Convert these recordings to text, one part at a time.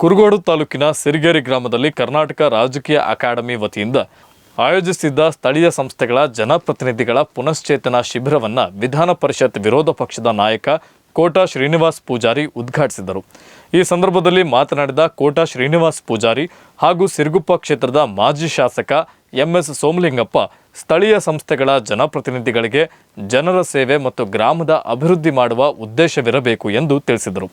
ಕುರುಗೋಡು ತಾಲೂಕಿನ ಸಿರಿಗೇರಿ ಗ್ರಾಮದಲ್ಲಿ ಕರ್ನಾಟಕ ರಾಜಕೀಯ ಅಕಾಡೆಮಿ ವತಿಯಿಂದ ಆಯೋಜಿಸಿದ್ದ ಸ್ಥಳೀಯ ಸಂಸ್ಥೆಗಳ ಜನಪ್ರತಿನಿಧಿಗಳ ಪುನಶ್ಚೇತನ ಶಿಬಿರವನ್ನು ವಿಧಾನ ಪರಿಷತ್ ವಿರೋಧ ಪಕ್ಷದ ನಾಯಕ ಕೋಟಾ ಶ್ರೀನಿವಾಸ್ ಪೂಜಾರಿ ಉದ್ಘಾಟಿಸಿದರು. ಈ ಸಂದರ್ಭದಲ್ಲಿ ಮಾತನಾಡಿದ ಕೋಟಾ ಶ್ರೀನಿವಾಸ್ ಪೂಜಾರಿ ಹಾಗೂ ಸಿರುಗುಪ್ಪ ಕ್ಷೇತ್ರದ ಮಾಜಿ ಶಾಸಕ ಎಂಎಸ್ ಸೋಮಲಿಂಗಪ್ಪ, ಸ್ಥಳೀಯ ಸಂಸ್ಥೆಗಳ ಜನಪ್ರತಿನಿಧಿಗಳಿಗೆ ಜನರ ಸೇವೆ ಮತ್ತು ಗ್ರಾಮದ ಅಭಿವೃದ್ಧಿ ಮಾಡುವ ಉದ್ದೇಶವಿರಬೇಕು ಎಂದು ತಿಳಿಸಿದರು.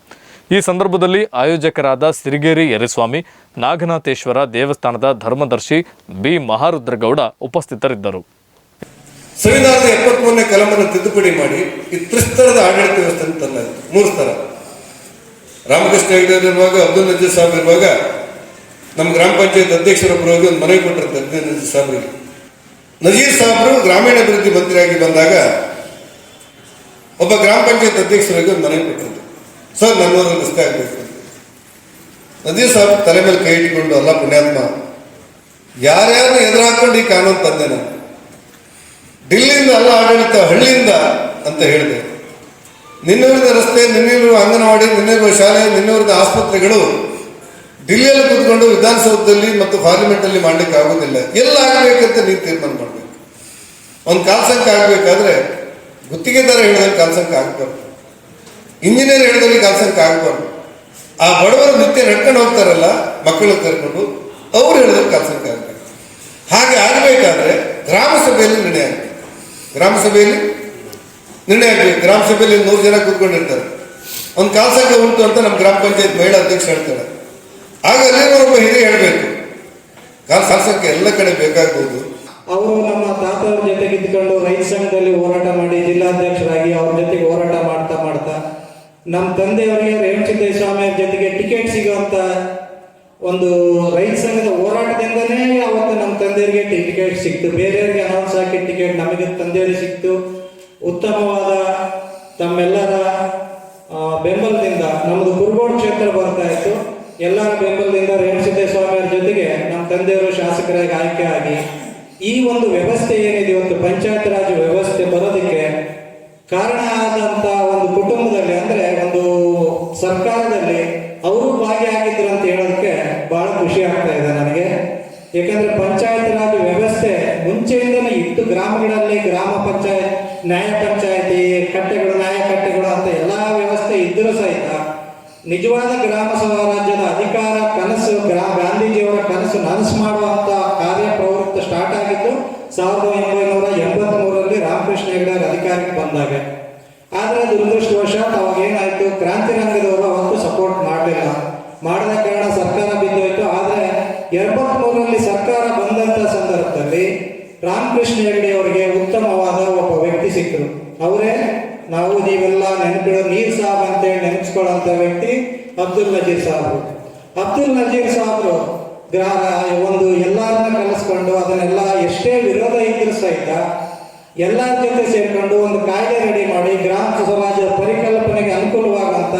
ಈ ಸಂದರ್ಭದಲ್ಲಿ ಆಯೋಜಕರಾದ ಸಿರಿಗೇರಿ ಯರಿಸ್ವಾಮಿ, ನಾಗನಾಥೇಶ್ವರ ದೇವಸ್ಥಾನದ ಧರ್ಮದರ್ಶಿ ಬಿ. ಮಹಾರುದ್ರಗೌಡ ಉಪಸ್ಥಿತರಿದ್ದರು. ಸಂವಿಧಾನದ ಎಪ್ಪತ್ಮೂರನೇ ಕಲಮನ್ನು ತಿದ್ದುಪಡಿ ಮಾಡಿ ಈ ತ್ರಿಸ್ತರದ ಆಡಳಿತ ವ್ಯವಸ್ಥೆ ತಂದಾಯಿತು. ಮೂರು ಸ್ತರ ರಾಮಕೃಷ್ಣ ಹೆಗಡೆ ಇರುವಾಗ, ಅಬ್ದುಲ್ ನಜೀರ್ ಸಾಹೇಬ್ ಇರುವಾಗ, ನಮ್ಮ ಗ್ರಾಮ ಪಂಚಾಯತ್ ಅಧ್ಯಕ್ಷರೊಬ್ಬರು ಹೋಗಿ ಒಂದು ಮನವಿ ಕೊಟ್ಟಿರುತ್ತೆ ಅಬ್ದುಲ್ ನಜೀರ್ ಸಾಹೇಬ್ರಿಗೆ ನಜೀರ್ ಸಾಹೇಬರು ಗ್ರಾಮೀಣಾಭಿವೃದ್ಧಿ ಮಂತ್ರಿಯಾಗಿ ಬಂದಾಗ, ಒಬ್ಬ ಗ್ರಾಮ ಪಂಚಾಯತ್ ಅಧ್ಯಕ್ಷರಾಗಿ ಒಂದು ಮನವಿ ಸರ್ ನನ್ನೂರಲ್ಲಿ ರಸ್ತೆ ಆಗಬೇಕು ಅದೇ ಸರ್, ತಲೆ ಮೇಲೆ ಕೈ ಇಟ್ಕೊಂಡು ಅಲ್ಲ, ಪುಣ್ಯಾತ್ಮ. ಯಾರ್ಯಾರು ಎದುರಾಕೊಂಡು ಈ ಕಾನೂನು ತಂದೆ ನಾನು ಡಿಲ್ಲಿಯಿಂದ ಅಲ್ಲ, ಆಡಳಿತ ಹಳ್ಳಿಯಿಂದ ಅಂತ ಹೇಳಿದೆ. ನಿನ್ನೂರಿನ ರಸ್ತೆ ನಿನ್ನಿರುವ ಅಂಗನವಾಡಿ ನಿನ್ನಿರುವ ಶಾಲೆ ನಿನ್ನೂರಿನ ಆಸ್ಪತ್ರೆಗಳು ಡಿಲ್ಲಿಯಲ್ಲಿ ಕೂತ್ಕೊಂಡು ವಿಧಾನಸೌಧದಲ್ಲಿ ಮತ್ತು ಪಾರ್ಲಿಮೆಂಟಲ್ಲಿ ಮಾಡ್ಲಿಕ್ಕೆ ಆಗೋದಿಲ್ಲ. ಎಲ್ಲ ಆಗಬೇಕಂತ ನೀವು ತೀರ್ಮಾನ ಮಾಡಬೇಕು. ಒಂದು ಕಾಲ್ಸಂಕ ಆಗಬೇಕಾದ್ರೆ ಗುತ್ತಿಗೆದಾರ ಹೇಳಿದ್ರೆ ಕಾಲ್ಸಂಕ ಆಗಬಾರ್ದು ಇಂಜಿನಿಯರ್ ಹೇಳಿದಲ್ಲಿ ಕಾಲ್ಸಂಕ ಆಗ್ಬಾರ್ದು ಆ ಬಡವರು ನಿತ್ಯ ನಡ್ಕೊಂಡು ಹೋಗ್ತಾರಲ್ಲ ಮಕ್ಕಳು ಕರ್ಕೊಂಡು, ಅವ್ರು ಹೇಳಿದ್ರೆ ಕಾಲ್ಸಂಕ ಆಗ್ಬೇಕು ಹಾಗೆ ಆಗಬೇಕಾದ್ರೆ ಗ್ರಾಮ ಸಭೆಯಲ್ಲಿ ನಿರ್ಣಯ ಆಗ್ಬೇಕು. ಗ್ರಾಮ ಸಭೆಯಲ್ಲಿ ನಿರ್ಣಯ ಆಗಬೇಕು. ಗ್ರಾಮ ಸಭೆಯಲ್ಲಿ ನೂರು ಜನ ಕೂತ್ಕೊಂಡಿರ್ತಾರೆ. ಒಂದು ಕಾಲ್ಸಂಕ ಉಂಟು ಅಂತ ನಮ್ಮ ಗ್ರಾಮ ಪಂಚಾಯತ್ ಮಹಿಳಾ ಅಧ್ಯಕ್ಷ ಹೇಳ್ತಾಳೆ. ಆಗ ಅಲ್ಲಿರೋ ಒಬ್ಬ ಹಿರಿಯ ಹೇಳಬೇಕು. ಕಾಲ್ ಎಲ್ಲ ಕಡೆ ಬೇಕಾಗ್ಬೋದು. ಅವರು ನಮ್ಮ ತಾತವ್ರ ಜೊತೆಗೆ ಇದ್ಕೊಂಡು ರೈತ ಸಂಘದಲ್ಲಿ ಹೋರಾಟ ಮಾಡಿ ಜಿಲ್ಲಾಧ್ಯಕ್ಷರಾಗಿ ಅವ್ರ ಮಾಡ್ತಾ ನಮ್ಮ ತಂದೆಯವರಿಗೆ ರೇವಣಸಿದ್ದೇಶ ಸ್ವಾಮಿ ಅವ್ರ ಜೊತೆಗೆ ಟಿಕೆಟ್ ಸಿಗುವಂತ ಒಂದು ರೈತ ಸಂಘದ ಹೋರಾಟದಿಂದನೇ ಅವತ್ತು ನಮ್ಮ ತಂದೆಯವರಿಗೆ ಟಿಕೆಟ್ ಸಿಕ್ತು. ಬೇರೆಯವರಿಗೆ ಅನೌನ್ಸ್ ಹಾಕಿ ಟಿಕೆಟ್ ನಮಗೆ ತಂದೆಯವರಿಗೆ ಸಿಕ್ತು. ಉತ್ತಮವಾದ ತಮ್ಮೆಲ್ಲರ ಬೆಂಬಲದಿಂದ ನಮ್ಮದು ಕುರುಗೋಡು ಕ್ಷೇತ್ರ ಬರ್ತಾ ಇತ್ತು. ಎಲ್ಲರ ಬೆಂಬಲದಿಂದ ಸ್ವಾಮಿ ಅವ್ರ ಜೊತೆಗೆ ನಮ್ಮ ತಂದೆಯವರು ಶಾಸಕರಾಗಿ ಆಯ್ಕೆ ಆಗಿ ಈ ಒಂದು ವ್ಯವಸ್ಥೆ ಏನಿದೆ ಇವತ್ತು, ಪಂಚಾಯತ್ ರಾಜ್ ವ್ಯವಸ್ಥೆ ಬರೋದಕ್ಕೆ ಕಾರಣ ಆದಂತ ಒಂದು ಕುಟುಂಬದಲ್ಲಿ ಅಂದ್ರೆ ಒಂದು ಸರ್ಕಾರದಲ್ಲಿ ಅವರು ಭಾಗಿಯಾಗಿದ್ರು ಅಂತ ಹೇಳೋದಕ್ಕೆ ಬಹಳ ಖುಷಿ ಆಗ್ತಾ ಇದೆ ನನಗೆ. ಯಾಕಂದ್ರೆ ಪಂಚಾಯತ್ ರಾಜ್ ವ್ಯವಸ್ಥೆ ಮುಂಚೆಯಿಂದಲೇ ಇತ್ತು. ಗ್ರಾಮಗಳಲ್ಲಿ ಗ್ರಾಮ ಪಂಚಾಯತ್, ನ್ಯಾಯ ಪಂಚಾಯತಿ, ಕಟ್ಟೆಗಳು, ನ್ಯಾಯ ಕಟ್ಟೆಗಳು ಅಂತ ಎಲ್ಲಾ ವ್ಯವಸ್ಥೆ ಇದ್ದರೂ ಸಹಿತ ನಿಜವಾದ ಗ್ರಾಮ ಸ್ವರಾಜ್ಯದ ಅಧಿಕಾರ, ಕನಸು, ಗ್ರಾ ಗಾಂಧೀಜಿಯವರ ಕನಸು ನನಸು ಮಾಡುವಂತ ಸಾವಿರದ ಒಂಬೈನೂರ ಎಂಬತ್ತ್ ಮೂರರಲ್ಲಿ ರಾಮಕೃಷ್ಣ ಹೆಗಡೆ ಅವರು ಅಧಿಕಾರಕ್ಕೆ ಬಂದಾಗ. ಆದ್ರೆ ದುರದೃಷ್ಟವಶಾತ್ ಅವಾಗ ಏನಾಯ್ತು? ಕ್ರಾಂತಿ ರಂಗದವರು ಅವತ್ತು ಸಪೋರ್ಟ್ ಮಾಡಲಿಲ್ಲ. ಮಾಡದ ಕಾರಣ ಸರ್ಕಾರ ಬಿದ್ದೋಯ್ತು. ಆದ್ರೆ ಎಂಬತ್ತ್ ಮೂರರಲ್ಲಿ ಸರ್ಕಾರ ಬಂದಂತ ಸಂದರ್ಭದಲ್ಲಿ ರಾಮಕೃಷ್ಣ ಹೆಗಡೆಯವರಿಗೆ ಉತ್ತಮವಾದ ಒಬ್ಬ ವ್ಯಕ್ತಿ ಸಿಕ್ಕರು ಅವರೇ, ನಾವು ನೀವೆಲ್ಲ ನೆನಪಿಡೋ ನೀರ್ ಸಾಬ್ ಅಂತೇಳಿ ನೆನಪಿಸ್ಕೊಳ್ಳೋಂಥ ವ್ಯಕ್ತಿ ಅಬ್ದುಲ್ ನಜೀರ್ ಸಾಹಬ್ ಅಬ್ದುಲ್ ನಜೀರ್ ಸಾಹಬ್ರು ಒಂದು ಎಲ್ಲರನ್ನ ಕಲಿಸ್ಕೊಂಡು ಅದನ್ನೆಲ್ಲ ಎಷ್ಟೇ ವಿರೋಧ ಇದ್ದರೂ ಸಹಿತ ಎಲ್ಲರ ಜೊತೆ ಸೇರ್ಕೊಂಡು ಒಂದು ಕಾಯ್ದೆ ರೆಡಿ ಮಾಡಿ ಗ್ರಾಮ ಸಮಾಜದ ಪರಿಕಲ್ಪನೆಗೆ ಅನುಕೂಲವಾಗಂತ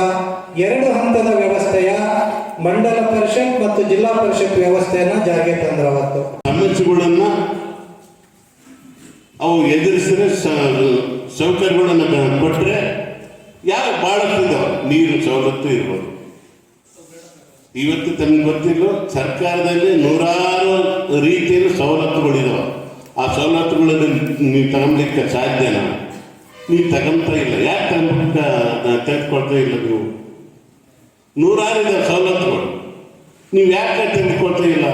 ಎರಡು ಹಂತದ ವ್ಯವಸ್ಥೆಯ ಮಂಡಲ ಪರಿಷತ್ ಮತ್ತು ಜಿಲ್ಲಾ ಪರಿಷತ್ ವ್ಯವಸ್ಥೆಯನ್ನ ಜಾರಿಗೆ ತಂದ್ರವತ್ತು ಸಮಸ್ಯೆಗಳನ್ನ ಅವು ಎದುರಿಸಿದ್ರೆ ಸೌಕರ್ಯಗಳನ್ನ ಕೊಟ್ಟರೆ ಯಾರು ಭಾಳಷ್ಟಿದೆ ನೀರು, ಸವಲತ್ತು ಇರ್ಬೋದು. ಇವತ್ತು ತಮಗೆ ಗೊತ್ತಿಲ್ಲ ಸರ್ಕಾರದಲ್ಲಿ ನೂರಾರು ರೀತಿಯಲ್ಲಿ ಸವಲತ್ತುಗಳಿದಾವೆ. ಆ ಸವಲತ್ತುಗಳನ್ನು ನೀವು ತಗೊಂಬಲಿಕ್ಕೆ ಸಾಧ್ಯನಾ ನೀವು ತಗೊಂತ ಇಲ್ಲ. ಯಾಕೆ ತಗೊಂಡ್ಬಿಟ್ಟ ತೆಗೆದುಕೊಳ್ತಾ ಇಲ್ಲ ನೀವು? ನೂರಾರು ಇದೆ ಸವಲತ್ತುಗಳು ನೀವು ಯಾಕೆ ತೆಗೆದುಕೊಳ್ತಾ ಇಲ್ಲ?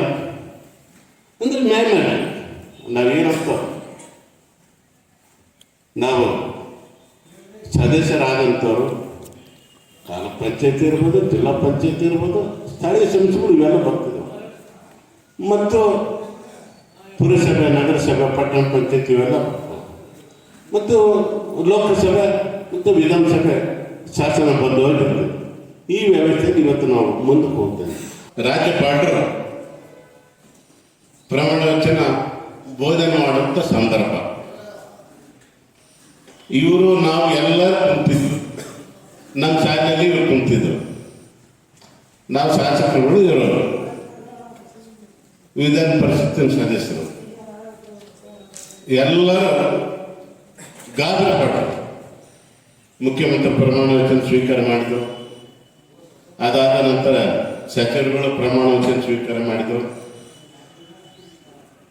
ಅಂದ್ರೆ ಮೇಲೆ ನಾವೇನಪ್ಪ? ನಾವು ಸದಸ್ಯರಾದಂಥವ್ರು, ಕಾಲ ಪಂಚಾಯತಿ ಇರ್ಬೋದು, ಜಿಲ್ಲಾ ಪಂಚಾಯತಿ ಇರ್ಬೋದು, ಸ್ಥಳೀಯ ಸಂಸ್ಥೆಗಳು ಇವೆಲ್ಲ ಬರ್ತದೆ ಮತ್ತು ಪುರಸಭೆ, ನಗರಸಭೆ, ಪಟ್ಟಣ ಪಂಚಾಯತಿ ಇವೆಲ್ಲ ಮತ್ತು ಲೋಕಸಭೆ ಮತ್ತು ವಿಧಾನಸಭೆ ಶಾಸನ ಬಂದವಾಗಿರ್ತದೆ ಈ ವ್ಯವಸ್ಥೆಗೆ ಇವತ್ತು ನಾವು ಮುಂದಕ್ಕೆ ಹೋಗ್ತೇವೆ. ರಾಜ್ಯಪಾಲರು ಪ್ರಮಾಣ ವಚನ ಬೋಧನೆ ಮಾಡುವಂಥ ಸಂದರ್ಭ. ಇವರು ನಾವು ಎಲ್ಲ ಕುಂತಿದ್ವಿ. ನಮ್ಮ ಶಾಲೆಯಲ್ಲಿ ಇವರು ಕುಂತಿದ್ರು. ನಾವು ಶಾಸಕರುಗಳು ಇರೋರು. ವಿಧಾನ ಪರಿಷತ್ತಿನ ಸದಸ್ಯರು. ಎಲ್ಲರೂ ಗಾಬರ ಪಟ್ಟರು ಮುಖ್ಯಮಂತ್ರಿ ಪ್ರಮಾಣ ವಚನ ಸ್ವೀಕಾರ ಮಾಡಿದರು. ಅದಾದ ನಂತರ ಸಚಿವರುಗಳು ಪ್ರಮಾಣ ವಚನ ಸ್ವೀಕಾರ ಮಾಡಿದರು.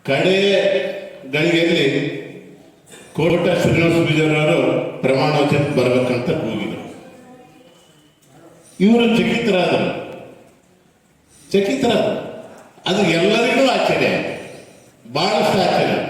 ಕಡೆ ಗಳಿಗೆಯಲ್ಲಿ ಕೋಟ ಶ್ರೀನಿವಾಸ ಪೂಜಾರವರು ಪ್ರಮಾಣ ವಚನ ಬರಬೇಕಂತ ಹೋಗಿದರು ಇವರು ಚಕಿತರಾದರು. ಚಕಿತರಾದರು. ಅದು ಎಲ್ಲರಿಗೂ ಆಶ್ಚರ್ಯ. ಬಹಳಷ್ಟು ಆಶ್ಚರ್ಯ.